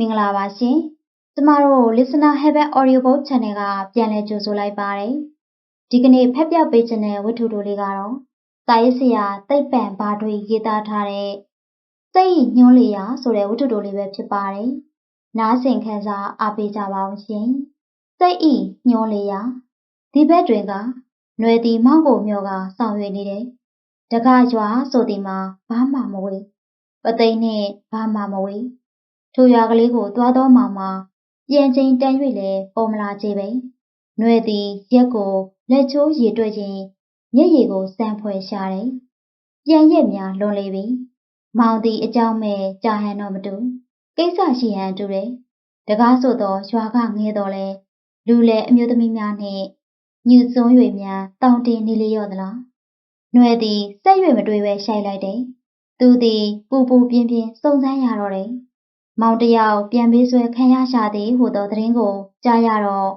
မင်္ဂလာပါရှင်။ကျမတို့ Listener Heaven Audio Book Channel ကပြန်လည်ကြိုဆိုလိုက်ပါတယ်။ဒီကနေ့ဖက်ပြပေးခြင်းတဲ့ဝတ္ထုတိုလေးကတော့စာရေးဆရာတိတ်ပံဘာတွေရေးသားထားတဲ့စိတ်ညှိုးလျာဆိုတဲ့ဝတ္ထုတိုလေးပဲဖြစ်ပါတယ်။နားဆင်ခံစားအားပေးကြပါအောင်ရှင်။စိတ်ဤညှိုးလျာဒီဘက်တွင်ကနွယ်တီမောင်ကိုမျောကဆောင်ရွက်နေတယ်။တကရွာဆိုဒီမှာဘာမှမဝေးပသိန်းနဲ့ဘာမှမဝေး ထိုရွာကလေးကိုသွားသောမောင်မှာပြန်ချိန်တန်၍လည်းပေါ်မလာကြပဲ။နှွဲသည်ရက်ကိုလက်ချိုးရည်တွေ့ခြင်းမျက်ရည်ကိုစမ်းဖွယ်ရှာတယ်။ပြန်ရက်များလွန်လေပြီ။မောင်သည်အကြောင်းမဲ့ကြာဟန်တော့မတူ။ကိစ္စရှိဟန်တူတယ်။တကားဆိုသောရွာကငဲတော်လဲလူလဲအမျိုးသမီးများနှင့်ညှူစွန်း၍များတောင်းတင်နေလေရော့သလား။နှွဲသည်ဆက်၍မတွေ့ပဲရှိုက်လိုက်တယ်။သူသည်ပူပူပြင်းပြင်းစုံစမ်းရတော့တယ်။ မောင်တယောက်ပြန်ပေးဆွဲခံရရှာသည်ဟုသောသတင်းကိုကြားရတော့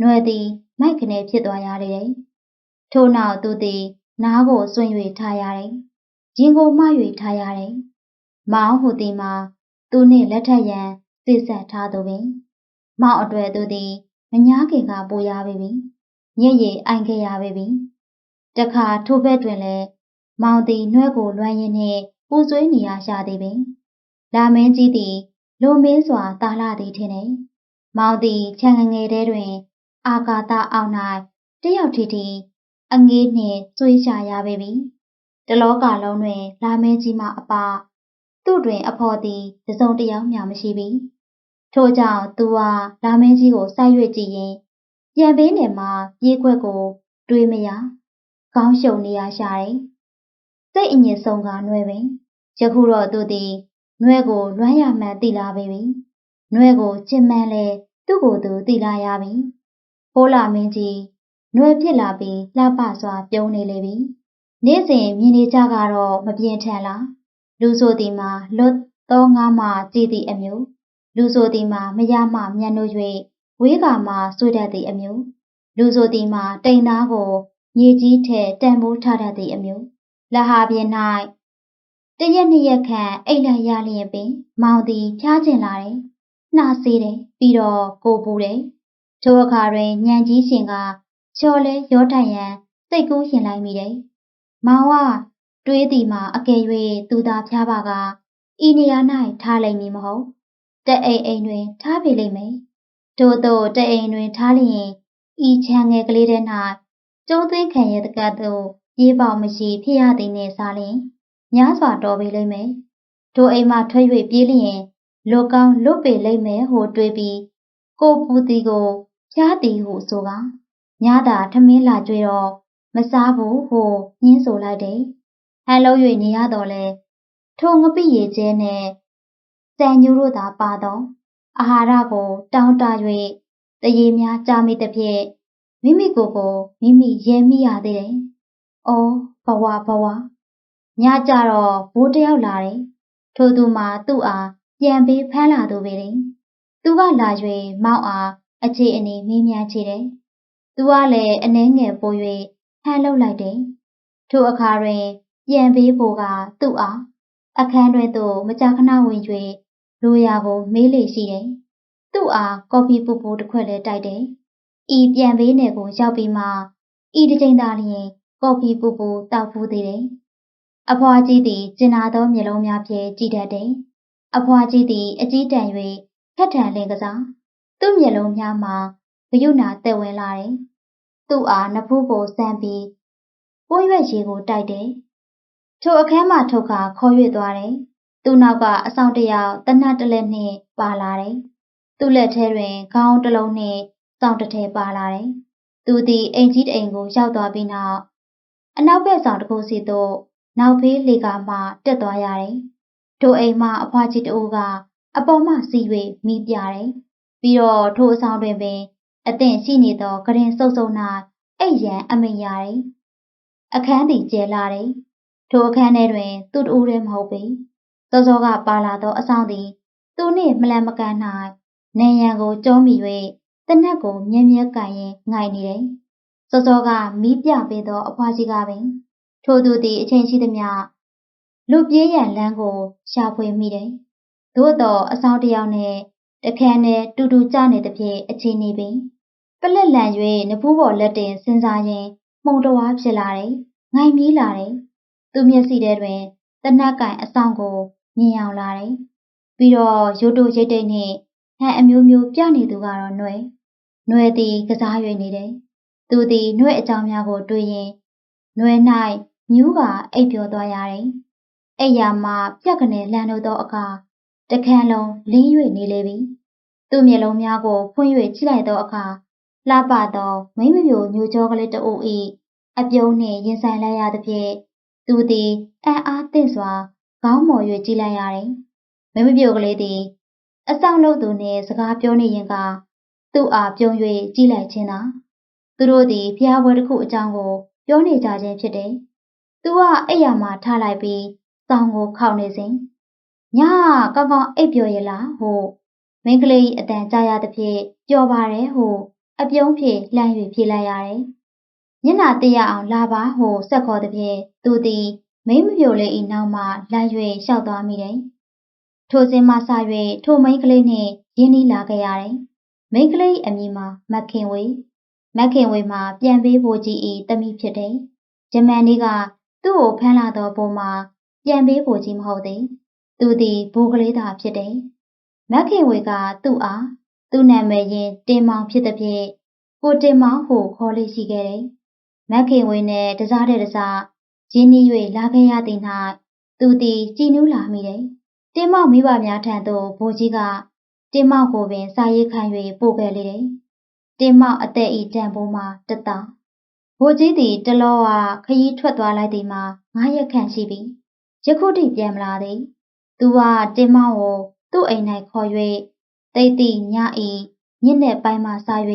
နွယ်သည်မိုက်ခနဲဖြစ်သွားရတယ်။ထို့နောက်သူသည်နားကိုစွန့်၍ထားရတယ်။ရင်ကိုမှ၍ထားရတယ်။မောင်ဟူသည်မှာသူနှင့်လက်ထပ်ရန်စိတ်ဆက်ထားသူပင်မောင်အတွက်သူသည်မညာခင်ကပိုရပေပြီ။ညက်ရည်အိုင်ခဲ့ရပေပြီ။တခါထိုဘက်တွင်လည်းမောင်သည်နှွဲကိုလွှမ်းရင်းနှင့်ပူဆွေးနေရရှာသည်ပင်လာမင်းကြီးသည် လွန်မင်းစွာတာလာသည်ထင်တယ်။မောင်သည်ခြံငငယ်ထဲတွင် အာကာသအောက်၌တယောက်ထီထီအငေးနှင့်သွေးရှာရပေပြီ။တလောကလုံးတွင် လာမင်းကြီးမှအပသူ့တွင်အဖော်သည်တစုံတယောက်မျှမရှိပြီ။ထို့ကြောင့်သူဟာလာမင်းကြီးကိုစိုက်၍ကြည့်ရင်ပြန်ပေးနေမှပြေးခွက်ကို တွေးမရခေါင်းရှုံနေရရှာတယ်။စိတ်အညစ်ဆုံးကနွယ်ပင်ယခုတော့သူသည် နွဲကိုလွမ်းရမှန်သိလာပေပြီ။နွဲကိုချစ်မှန်းလဲသူ့ကိုယ်သူသိလာရပြီ။ဟိုးလာမင်းကြီးနွဲဖြစ်လာပြီးလှပစွာပြုံးနေလေပြီ။နေ့စဉ်မြင်နေကြကတော့မပြင်းထန်လား။လူဆိုသည်မှာလွတ်သောငါမှကြည်သည့်အမျိုးလူဆိုသည်မှာမရမှမြတ်နိုး၍ဝေးကမှဆွေတတ်သည့်အမျိုးလူဆိုသည်မှာတိမ်သားကိုမြေကြီးထဲတန်ဖိုးထားတတ်သည့်အမျိုးလဟာပြင်း၌ တရက်နှစ်ရက်ခန့်အိတ်လိုက်ရလျင်ပင် မောင်သည်ဖျားကျင်လာတယ်။နှာစေးတယ်ပြီးတော့ကိုပူတယ်။ထိုအခါတွင်ညံကြီးရှင်ကချော်လဲရောထိုင်ရန်စိတ်ကူးရင်လိုက်မိတယ်။မောင်ကတွေးသည်မှာအကယ်၍သူသာဖျားပါကဤနေရာ၌ထားလိမ့်မည်မဟုတ်။တအိမ်အိမ်တွင်ထားပေလိမ့်မယ်။ထို့သောတအိမ်တွင်ထားလျင်ဤချမ်းငယ်ကလေးထဲ၌ကျုံးသွင်းခံရတဲ့ကတ်သို့ပြေးပေါမရှိဖြစ်ရသည်နှင့်စားလျင် များစွာတော်ပေလိမ့်မယ်။ထိုအိမ်မှထွက်၍ပြေးလျင်လွတ်ကောင်းလွတ်ပေလိမ့်မယ်ဟုတွေးပြီးကိုပူသည်ကိုဖျားသည်ဟုဆိုကညသာထမင်းလာကြွေတော့မစားဘူးဟုညင်းဆိုလိုက်တယ်။ဟန်လုံး၍နေရတော့လဲထိုငပိရေကျဲနဲ့စံညူတို့သာပါတော့အာဟာရကို တောင်းတ၍တရေများကြာမိသဖြင့်မိမိကိုယ်ကိုမိမိရဲမိရသေးတယ်။အော်ဘဝဘဝ ညကြတော့ဘိုးတယောက်လာတယ်။ထိုသူမှာသူ့အားပြန်ပေးဖမ်းလာသူပဲလေ။သူကလာ၍မောက်အားအခြေအနေမေးမြန်းချေတယ်။သူကလည်းအနှဲငယ်ပို၍ဖမ်းလုပ်လိုက်တယ်။ထိုအခါတွင် ပြန်ပေးဖို့ကသူ့အားအခန်းတွင်သို့မကြာခဏဝင်၍လိုရာကိုမေးလေရှိတယ်။သူ့အားကော်ဖီပူပူတစ်ခွက်လည်းတိုက်တယ်။ဤပြန်ပေးနယ်ကိုရောက်ပြီးမှဤတစ်ချိန်သာလျှင်ကော်ဖီပူပူတောက်ဖူးသေးတယ်။ အဖွားကြီးသည်ကျင်နာသောမျက်လုံးများဖြင့်ကြည့်တတ်တယ်။အဖွားကြီးသည်အကြီးတန်း၍ခက်ထန်လင်ကစားသူ့မျက်လုံးများမှာဂယုဏသက်ဝင်လာတယ်။သူ့အားနဖူးကိုစမ်းပြီးပိုးရွက်ရည်ကိုတိုက်တယ်။ထိုအခန်းမှထုတ်ခါခေါ်၍သွားတယ်။သူ့နောက်ကအဆောင်တယောက်တနတ်တလက်နှင့်ပါလာတယ်။သူ့လက်ထဲတွင်ခေါင်းတစ်လုံးနှင့်စောင်းတစ်ထည်ပါလာတယ်။သူသည်အိမ်ကြီးတအိမ်ကိုရောက်သွားပြီးနောက်အနောက်ဘက်ဆောင်တစ်ခုစီသို့ နောက်ဖေးလေကာမှတက်သွားရတယ်။ထိုအိမ်မှအဖွားကြီးတဦးကအပေါ်မှစီ၍မိပြတယ်။ပြီးတော့ထိုအဆောင်တွင်ပင်အသင့်ရှိနေသောကရင်စုပ်စုပ်၌အိတ်ရန်အမိန်ရတယ်။အခန်းသည်ကျဲလာတယ်။ထိုအခန်းထဲတွင် သူ့တူတည်းမဟုတ်ပေ။စောစောကပါလာသောအဆောင်သည်သူနှင့်မလန်မကန်၌နေရန်ကိုကြောမိ၍တနက်ကိုမြဲမြဲကန်ရင်ငိုင်နေတယ်။စောစောကမီးပြပေးသောအဖွားကြီးကပင် ထိုသူသည်အချိန်ရှိသမျှလူပြေးရန်လမ်းကိုရှာဖွေမိတယ်။သို့တော့အဆောင်တယောက်နဲ့တခန်းနဲ့တူတူကျနေသဖြင့်အခြေအနေပင်ပလက်လန်၍နဖူးပေါ်လက်တင်စဉ်းစားရင်းမှုံတဝါဖြစ်လာတယ်။ငိုင်မီးလာတယ်။သူမျက်စိထဲတွင်တနက်ကင်အဆောင်ကိုမြင်အောင်လာတယ်။ပြီးတော့ရိုးတိုရိတ်တိတ်နှင့်ဟန်အမျိုးမျိုးပြနေသူကတော့နှွဲ။နှွဲသည်ကစား၍နေတယ်။သူသည်နှွဲအကြောင်းများကိုတွေးရင်နှွဲ၌ ညူးကအိပ်ပျော်သွားရတယ်။အိပ်ယာမှာပြက်ကနေလန်လို့သောအခါတခန်းလုံးလင်း၍နေလေပြီ။သူ့မျက်လုံးများကိုဖွင့်၍ကြည့်လိုက်သောအခါလှပသောမိမ့်မပြိုညိုကြောကလေးတအုပ်၏အပြုံးနှင့်ရင်ဆိုင်လိုက်ရသဖြင့်သူသည်အံ့အားသင့်စွာခေါင်းမော်၍ကြည့်လိုက်ရတယ်။မိမ့်မပြိုကလေးသည်အဆောင်လုပ်သူနှင့်စကားပြောနေရင်ကသူ့အားပြုံး၍ကြည့်လိုက်ခြင်းသာသူတို့သည်ဖျားပွဲတစ်ခုအကြောင်းကိုပြောနေကြခြင်းဖြစ်တယ်။ သူကအိပ်ယာမှာထားလိုက်ပြီးစောင်းကိုခောက်နေစဉ်ညကောင်းကောင်းအိပ်ပျော်ရလားဟုမိန်းကလေးအတန်ကြားရသဖြင့်ပျော်ပါတယ်ဟုအပြုံးဖြင့်လှမ်း၍ဖြေလိုက်ရတယ်။မျက်နာတရအောင်လာပါဟုဆက်ခေါ်သဖြင့်သူသည်မိမပြိုလေး၏နောက်မှလိုက်၍လျှောက်သွားမိတယ်။ထိုစဉ်မှစ၍ထိုမိန်းကလေးနှင့်ရင်းနှီးလာခဲ့ရတယ်။မိန်းကလေးအမည်မှာမခင်ဝေမခင်ဝေမှာပြန်ပေးဖို့ကြီး၏တမိဖြစ်တယ်။ဂျမန်လေးက သူ့ကိုဖမ်းလာသောပုံမှာပြန်ပေးဖို့ကြီးမဟုတ်သေး။သူသည်ဘိုးကလေးသာဖြစ်တယ်။မခင်ဝေကသူ့အားသူ့နာမည်ရင်တင်မောင်ဖြစ်သည်ဖြင့်ကိုတင်မောင်ဟုခေါ်လေးရှိခဲ့တယ်။မခင်ဝေနှင့်တစားတဲ့တစားရင်းနှီး၍လာခဲ့ရသည်၌သူသည်ကြည်နူးလာမိတယ်။တင်မောင်မိဘများထံသို့ဘိုးကြီးကတင်မောင်ကိုပင်စာရေးခံ၍ပို့ခဲ့လေတယ်။တင်မောင်အသက်ဤတန်ဖိုးမှာတတ ဘိုးကြီးသည်တလောကခရီးထွက်သွားလိုက်သည်မှာငါးရက်ခန့်ရှိပြီ။ယခုထိပြန်မလာသည်။သူကတင်မောင်ကိုသူ့အိမ်၌ခေါ်၍တိတ်တိညဤညစ်တဲ့ပိုင်းမှစ၍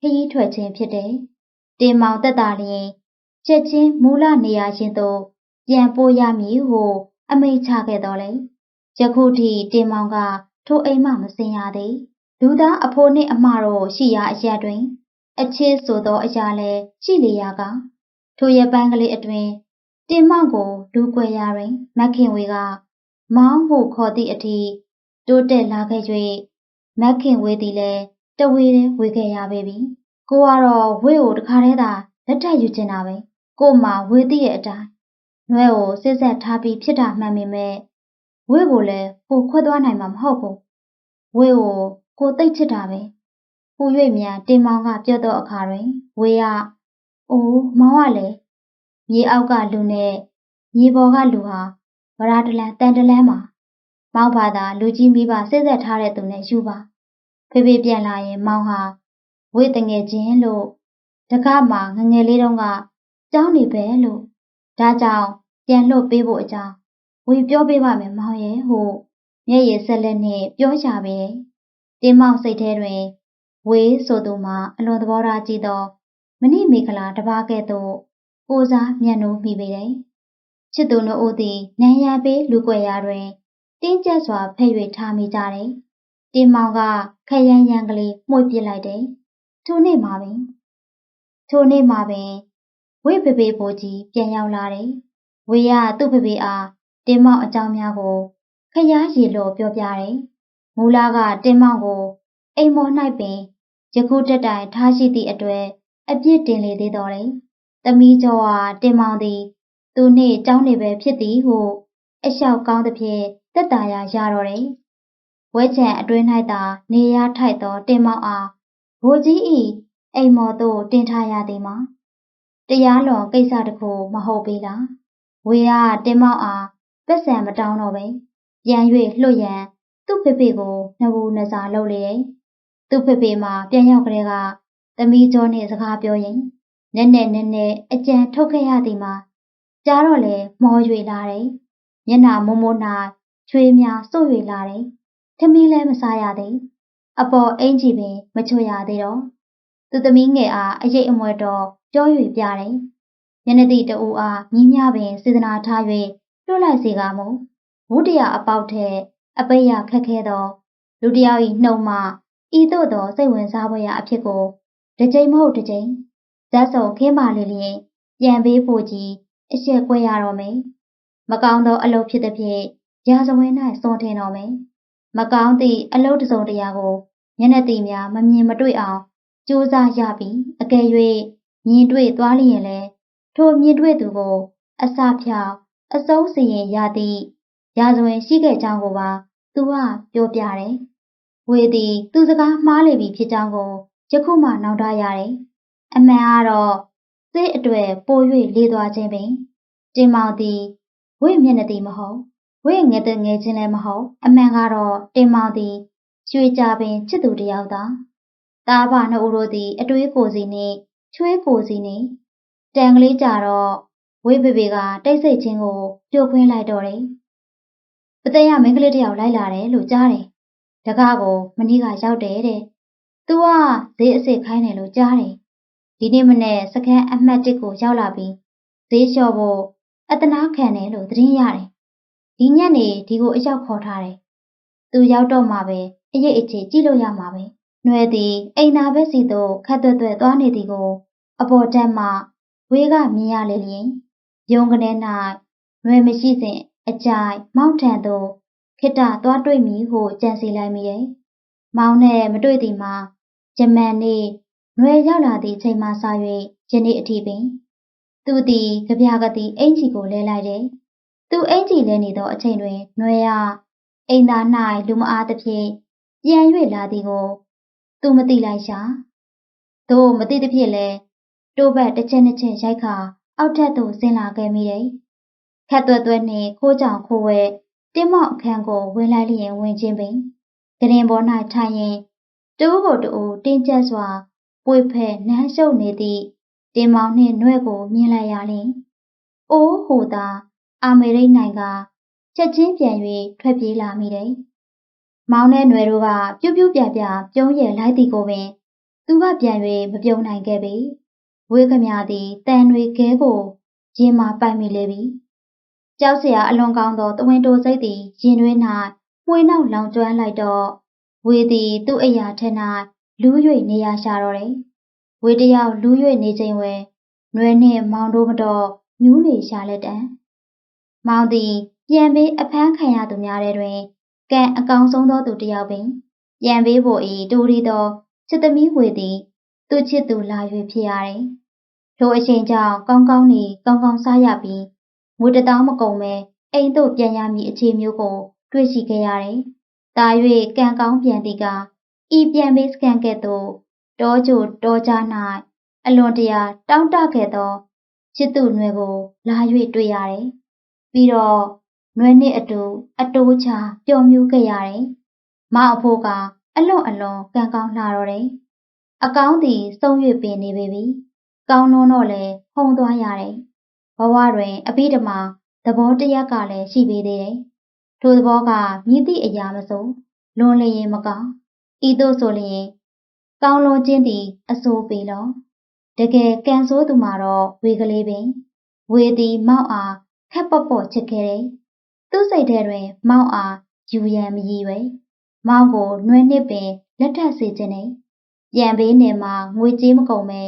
ခရီးထွက်ခြင်းဖြစ်တယ်။တင်မောင်တက်တာလျင်ချက်ချင်းမူလနေရာချင်းသို့ပြန်ပို့ရမည်ဟုအမိန့်ချခဲ့တော်လေ။ယခုထိတင်မောင်ကထိုအိမ်မှမစင်ရသေး။လူသားအဖိုးနှင့်အမတို့ရှိရာအရာတွင် အချစ်ဆိုသောအရာလည်းရှိလေရာကထိုရပန်းကလေးအတွင်တင်မောင်ကိုလူကွယ်ရာတွင်မခင်ဝေက မောင်းဟုခေါ်သည့်အထိတိုးတက်လာခဲ့၍မခင်ဝေသည်လည်းတဝေးဝေခဲ့ရပေပြီ။ကိုကတော့ဝေကိုတခါတည်းသာလက်ထပ်ယူချင်တာပဲ။ကိုမှဝေသိရဲ့အတိုင်းနွဲကိုစစ်ဆက်ထားပြီးဖြစ်တာမှန်ပေမဲ့ဝေကိုလည်းကိုခွဲသွားနိုင်မှာမဟုတ်ဘူး။ဝေကိုကိုသိတ်ချစ်တာပဲ။ ပူ၍မြန်တင်မောင်ကပြောသောအခါတွင် ဝေကအိုးမောင်ကလည်းမြေအောက်ကလူနဲ့မြေပေါ်ကလူဟာဗရာတလန်တန်တလန်းမှာမောင်ဘာသာလူကြီးမိဘစစ်ဆက်ထားတဲ့သူနဲ့ယူပါဖေဖေပြန်လာရင်မောင်ဟာဝိတငယ်ချင်းလို့တကားမှာငငယ်လေးတုန်းကကြောင်းနေပဲလို့ဒါကြောင့်ပြန်လွတ်ပေးဖို့အကြောင်းဝေပြောပေးပါမယ်မောင်ရဲ့ဟုမျက်ရည်ဆက်လက်နဲ့ပြောချပေတယ်တင်းမောင်စိတ်ထဲတွင် ဝေဆိုသူမှာအလွန်သဘောထားကြည့်သောမဏိမေခလာတပါးကဲ့သို့ကိုစားမျက်နှိုးမိပေတယ်ချစ်သူတို့ဦးသည်နန်းရပေးလူကွယ်ရာတွင်တင်းကျပ်စွာဖဲ့၍ထားမိကြတယ်။တင်မောင်ကခရမ်းရမ်းကလေးမှု့ပစ်လိုက်တယ်။ထိုနေ့မှာပင်ထိုနေ့မှာပင်ဝိဖေဖေဘိုးကြီးပြန်ရောက်လာတယ်။ဝေရသူ့ဖေဖေအားတင်မောင်အကြောင်းများကိုခရမ်းရီလို့ပြောပြတယ်။မူလာကတင်မောင်ကို အိမ်မော်၌ပင်ယခုတက်တိုင်ထားရှိသည့်အတွက်အပြစ်တင်လေသေးတော်တယ်။သမီးကျော်ဟာတင်မောင်သည် သူနှင့်ကြောင်းနေပဲဖြစ်သည်ဟုအလျှောက်ကောင်းသဖြင့်တက်တာရရတော့တယ်။ဝဲချံအတွင်း၌သာ နေရထိုက်သောတင်မောင်အားဘိုးကြီးဤအိမ်မော်သို့တင်ထားရသည်မှာတရားလွန်ကိစ္စတခုမဟုတ်ပေလား။ဝေကတင်မောင်အားပတ်စံမတောင်းတော့ပဲပြန်၍လွှတ်ရန်သူ့ဖေဖေကိုနှဘူးနှစားလုပ်လေတယ်။ သူ့ဖေဖေမှာပြန်ရောက်ကလေးကသမီးကျော်နှင့်စကားပြောရင်နက်နဲ့နက်နဲ့အကြံထုတ်ခဲ့ရသည်မှာကြားတော့လေမော၍လာတယ်။မျက်နာမိုးမိုးနာချွေးများစို့၍လာတယ်။ထမင်းလည်းမစားရသေး။အပေါ်အင်ကြီးပင်မချွတ်ရသေးတော့သူသမီးငယ်အားအရေးအမွဲတော့ပြော၍ပြတယ်။မျက်နှာတိတူအားမြင်းများပင်စေတနာထား၍လွှတ်လိုက်စေကမူဝုတရအပေါက်ထက်အပိယခက်ခဲသောလူတယောက်၏နှုံမှ ဤသို့သောစိတ်ဝင်စားဖွယ်ရာအဖြစ်ကိုတစ်ကြိမ်မဟုတ်တစ်ကြိမ်ဇက်စုံခင်းပါလေလျင်ပြန်ပေးဖို့ကြီးအရှက်ကွဲရတော့မယ်မကောင်းသောအလုပ်ဖြစ်သည်ဖြင့်ရာဇဝင်၌စွန့်ထင်တော်မယ်မကောင်းသည့်အလုတ်တစုံတရာကိုမျက်နှာတီများမမြင်မတွေ့အောင်ကြိုးစားရပြီးအကယ်၍မြင်တွေ့သွားလျင်လည်းထိုမြင်တွေ့သူကို အစာဖြောင်အဆုံးစီရင်ရသည့်ရာဇဝင်ရှိခဲ့ကြောင်းကိုပါသူကပြောပြတယ်။ ဝေသည်သူစကားမှားလေပြီဖြစ်ကြောင်းကိုယခုမှနောက်ထားရတယ်။အမှန်ကတော့စိတ်အတွေ့ပို၍လေးသွားခြင်းပင်တင်မောင်သည်ဝိမျက်နှာသည်မဟုတ်ဝိငယ်တဲ့ငယ်ချင်းလည်းမဟုတ် အမှန်ကတော့တင်မောင်သည်ရွှေကြပင်ချစ်သူတယောက်သာတားဖနှစ်ဦးတို့သည်အတွေးကိုစီနှင့်ချွေးကိုစီနှင့်တန်ကလေးကြတော့ဝိဘေဘေကတိတ်ဆိတ်ချင်းကိုပြိုခွင်းလိုက်တော့တယ်ပသိယမင်းကလေးတယောက်လိုက်လာတယ်လို့ကြားတယ် တကားကိုမနီးကရောက်တယ်တဲ့ သူကဈေးအစ်စ်ခိုင်းတယ်လို့ကြားတယ်ဒီနေ့မနေ့စကန်အမှတ်1ကိုရောက်လာပြီးဈေးလျှော့ဖို့အတနာခံတယ်လို့သတင်းရတယ် ဒီညနေဒီကိုအရောက်ခေါ်ထားတယ် သူရောက်တော့မှပဲ အရေးအချေကြည့်လို့ရမှာပဲ။နှွယ်သည် အိမ်သာဘက်စီသို့ခတ်သွက်သွက်သွားနေသည်ကို အပေါ်တက်မှ ဝေးကမြင်ရလေလျင် ရုံကနေ၌နှွယ်မရှိစဉ် အကြိုက်မောက်ထံသို့ ခိတသွားတွေ့မည်ဟုကြံစီလိုက်မိတယ်။မောင်နဲ့မတွေ့သည်မှာဂျမန်နေ့နှွယ်ရောက်လာသည့်အချိန်မှစ၍ယနေ့အထိပင်သူသည်ကြပြကတိအင်ကြီးကိုလဲလိုက်တယ်။သူအင်ကြီးလဲနေသောအချိန်တွင်နှွယ်ရအိမ်သား၌လူမအားသဖြင့်ပြန်၍လာသည်ကို သူမသိလိုက်ရှာသို့မသိသဖြင့်လဲတိုးဘက်တစ်ချက်နှစ်ချက်ရိုက်ခါအောက်ထက်သို့ဆင်းလာခဲ့မိတယ်ခက်သွဲ့သွဲ့နှင့်ခိုးကြောင်ခိုးဝဲ တင်းမောက်အခန်းကိုဝင်လိုက်လျင်ဝင်ချင်းပင်ကရင်ပေါ်၌ထိုင်ရင်တူးကိုတူးတင်းကျပ်စွာပွေဖဲနမ်းရှုပ်နေသည့်တင်းမောင်နှင့်နှွဲ့ကိုမြင်လိုက်ရလျင်အိုးဟူသာအာမေရိတ်နိုင်ကချက်ချင်းပြန်၍ထွက်ပြေးလာမိတယ်။မောင်နဲ့နွယ်တို့ကပြုတ်ပြုတ်ပြပြပြုံးရယ်လိုက်သည်ကိုပင်သူကပြန်၍မပြုံးနိုင်ခဲ့ပေ။ဝေးခမသည်တန်တွေခဲကိုရင်မာပိုက်မိလေပြီ။ ကြောက်စရာအလွန်ကောင်းသောတဝင်းတိုစိတ်သည်ရင်တွင်း၌ပွေနောက်လောင်ကျွမ်းလိုက်တော့ဝေသည်သူ့အရာထက်၌လူး၍နေရရှာတော့တယ်။ဝေတယောက်လူး၍နေချိန်ဝင်နွယ်နှင့်မောင်တို့မတော့ညူးနေရှာလက်တံ။မောင်သည်ပြန်ပြီးအဖမ်းခံရသူများတဲ့တွင်ကံအကောင်ဆုံးသောသူတစ်ယောက်ပင်ပြန်ပေးဖို့ဤတူရီသောချစ်သမီးဝေသည်သူ့ချစ်သူလာ၍ဖြစ်ရတယ်။ထိုအချိန်ကြောင့်ကောင်းကောင်းနေကောင်းကောင်းစားရပြီး ငွေတသောမကုန်ပဲအိမ်သို့ပြန်ရမည်အခြေမျိုးကို တွေ့ရှိခဲ့ရတယ်။ဒါ၍ကံကောင်းပြန်သည်ကဤပြန်ပေးစကန်ကဲ့သို့တောကြိုတောကြား၌အလွန်တရာတောင်းတခဲ့သောချစ်သူနွယ်ကိုလာ၍တွေ့ရတယ်။ပြီးတော့နွယ်နှင့်အတူအတိုးချပျော်မြူးခဲ့ရတယ်။မောင်အဖိုးကအလွန်အလွန်ကံကောင်းလှတော့တယ်။အကောင်းသည်ဆုံး၍ပင်နေပေပြီ။ကောင်းလွန်းတော့လေဟုံသွားရတယ်။ ဘဝတွင်အဘိဓမ္မာသဘောတရက်ကလည်းရှိပေသေးတယ်။ထိုသဘောကမြည်သည့်အရာမဆိုလွန်လျင်မကောင်းဤသို့ဆိုလျင်ကောင်းလွန်ခြင်းသည်အဆိုးပေလောတကယ်ကံဆိုးသူမှာတော့ဝေကလေးပင်ဝေသည်မောက်အားခက်ပေါ့ပေါ့ချစ်ခဲ့တယ်သူ့စိတ်ထဲတွင် မောင်အားယူရန်မရည်ရွယ်မောင်ကိုနှွဲနှစ်ပင်လက်ထပ်စေခြင်းနဲ့ပြန်ပေးနေမှာငွေကြေးမကုန်မဲ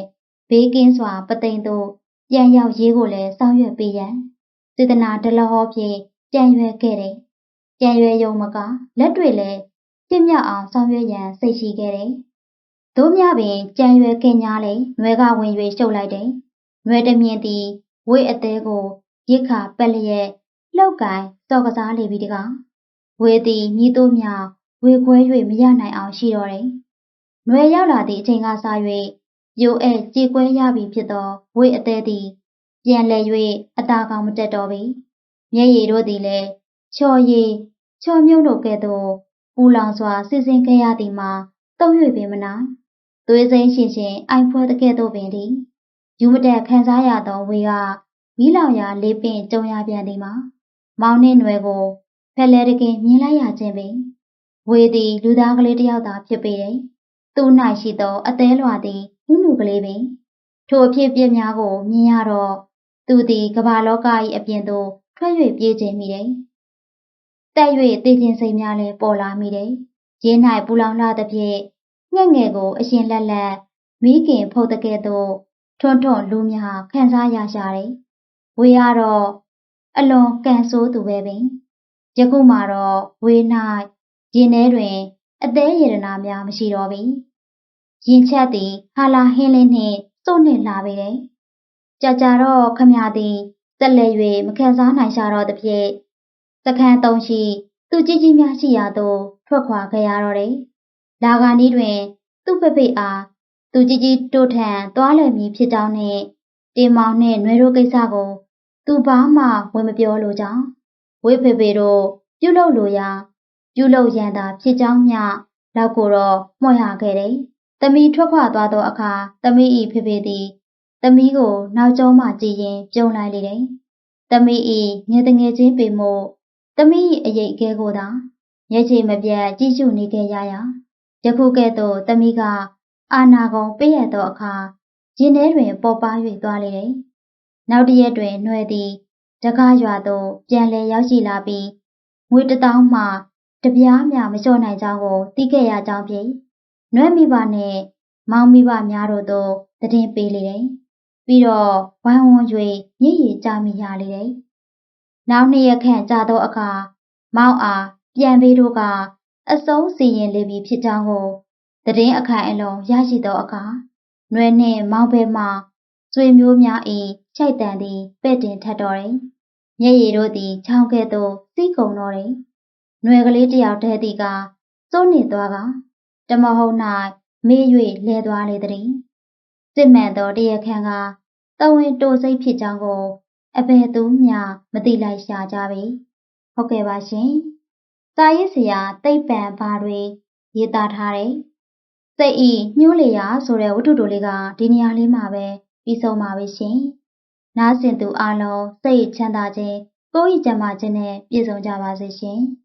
ဘေးကင်းစွာပသိမ်သို့ ပြန်ရောက်ရေးကိုလည်းစောင့်ရွက်ပေးရန်စေတနာဒလဟောဖြင့်ပြန်ရွယ်ခဲ့တယ်။ပြန်ရွယ်ယုံမကလက်တွေလည်းပြည့်မြောက်အောင်ဆောင်ရွက်ရန်စိတ်ရှိခဲ့တယ်။တို့များပင်ကြံရွယ်ခင်ညာလေနွယ်ကဝင်၍ရှုပ်လိုက်တယ်။နွယ်တမြင်သည်ဝိအသေးကိုရစ်ခါပက်လျက်လှုပ်ကိုင်စော်ကစားလေပြီတကားဝေသည်မြည်တို့မြောင်ဝေခွဲ၍မရနိုင်အောင်ရှိတော်တယ်။နွယ်ရောက်လာသည့်အချိန်ကစား၍ ယိုအဲကြေကွဲရပြီဖြစ်သောဝေအသေးသည်ပြန်လဲ၍အသာကောင်မတက်တော့ပြီ။မျက်ရည်တို့သည်လည်းချော်ရည်ချော်မြုပ်တို့ကဲ့သို့ပူလောင်စွာစီစဉ်ခဲ့ရသည်မှာတုံ့၍ပင်မနာသွေးစိမ်းရှင်ရှင်အိုင်ဖွဲတကဲ့သို့ပင်သည်ယူမတက်ခံစားရသောဝေကမီးလောင်ရာလေးပင်ကြုံရပြန်သည်မှာမောင်နှင့်နွယ်ကိုဖက်လဲတကင်မြင်လိုက်ရခြင်းပင်ဝေသည်လူသားကလေးတယောက်သာဖြစ်ပေတယ်။သူ့၌ရှိသောအသေးလွာသည် လူလူကလေးပင်ထိုအဖြစ်ပြက်များကိုမြင်ရတော့သူသည်ကမ္ဘာလောက၏အပြင်သို့ထွက်၍ပြေးခြင်းမိတယ်။တက်၍တည်ခြင်းစိတ်များလည်းပေါ်လာမိတယ်။ရင်း၌ပူလောင်လာသဖြင့်ငှက်ငယ်ကိုအရှင်လက်လက်မိခင်ဖုတ်တကဲ့သို့ထွန်းထွန်းလူများခံစားရရှာတယ်။ဝေရတော့အလွန်ကန်ဆိုးသူပဲပင်ယခုမှတော့ဝေး၌ရင်ထဲတွင် အသေးရတနာများမရှိတော့ပြီ ရင်ချက်သည်ဟာလာဟင်းလင်းနှင့်စုနှင့်လာပေတယ်ကြာကြာတော့ခမရသည်ဆက်လက်၍မခံစားနိုင်ရှာတော့သဖြင့်စခန်းသုံးရှိ သူကြီးကြီးများရှိရာသို့ထွက်ခွာခဲ့ရတော့တယ်လာဂာနီးတွင် သူ့ဖေဖေအားသူကြီးကြီးတို့ထံသွားလည်မည်ဖြစ်ကြောင်းနှင့်တင်မောင်နှင့်နှွေတို့ကိစ္စကို သူဘာမှဝင်မပြောလိုကြောင်းဝိဖေဖေတို့ပြုလုပ်လိုရာ ပြုလုပ်ရန်သာဖြစ်ကြောင်းမျှလောက်ကိုတော့မှွှရခဲ့တယ်။ သမီးထွက်ခွာသွားသောအခါသမီးဤဖေဖေသည်သမီးကိုနောက်ကျောမှကြည်ရင်ပြုံးလိုက်လေတယ်။သမီးဤငယ်တငယ်ချင်းပေမို့သမီး၏အရေးအကဲကိုသာမျက်ခြေမပြတ်ကြည့်ရှုနေခဲ့ရရာယခုကဲ့သို့သမီးကအာနာကုံပေးရသောအခါရင်ထဲတွင်ပေါ်ပါ၍သွားလေတယ်။နောက်တရက်တွင်နှွယ်သည်တကားရွာသို့ပြန်လည်ရောက်ရှိလာပြီးငွေတထောင်မှတပြားမျှမလျှော့နိုင်ကြောင်းကိုသိခဲ့ရကြောင်းဖြင့် နှွဲမိဘနှင့်မောင်မိဘများတို့သို့တည်င်းပေးလေတယ်။ပြီးတော့ဝိုင်းဝန်း၍ညည်ရည်ကြမိရလေတယ်။နောက်နှစ်ရက်ခန့်ကြာသောအခါမောင်အားပြန်ပေးတို့ကအဆုံးစီရင်လေပြီဖြစ်ကြောင်းကိုတည်င်းအခိုင်အလုံရရှိသောအခါနွယ်နှင့်မောင်ဘဲမှဆွေမျိုးများ၏ခြိုက်တန်သည်ပဲ့တင်ထက်တော်တယ်။မျက်ရည်တို့သည်ချောင်းကဲ့သို့စီးကုန်တော့တယ်။နွယ်ကလေးတယောက်တည်းသည်ကစိုးနေသွားက တမဟုတ်၌မေး၍လဲသွားလေသည်။စစ်မှန်သောတရခန့်ကတဝင်တိုစိတ်ဖြစ်ကြောင်းကိုအဘယ်သူမျှမသိလိုက်ရှာကြပေ။ဟုတ်ကဲ့ပါရှင်။စာရေးဆရာတိတ်ပံဘာတွေရေးသားထားတယ်။စိတ်ဤညှိုးလေရာဆိုတဲ့ဝတ္ထုတိုလေးကဒီနေရာလေးမှာပဲပြီးဆုံးပါပဲရှင်။နားဆင်သူအလုံးစိတ်ချမ်းသာခြင်းကိုယ်ဤကျန်းမာခြင်းနဲ့ပြည့်စုံကြပါစေရှင်။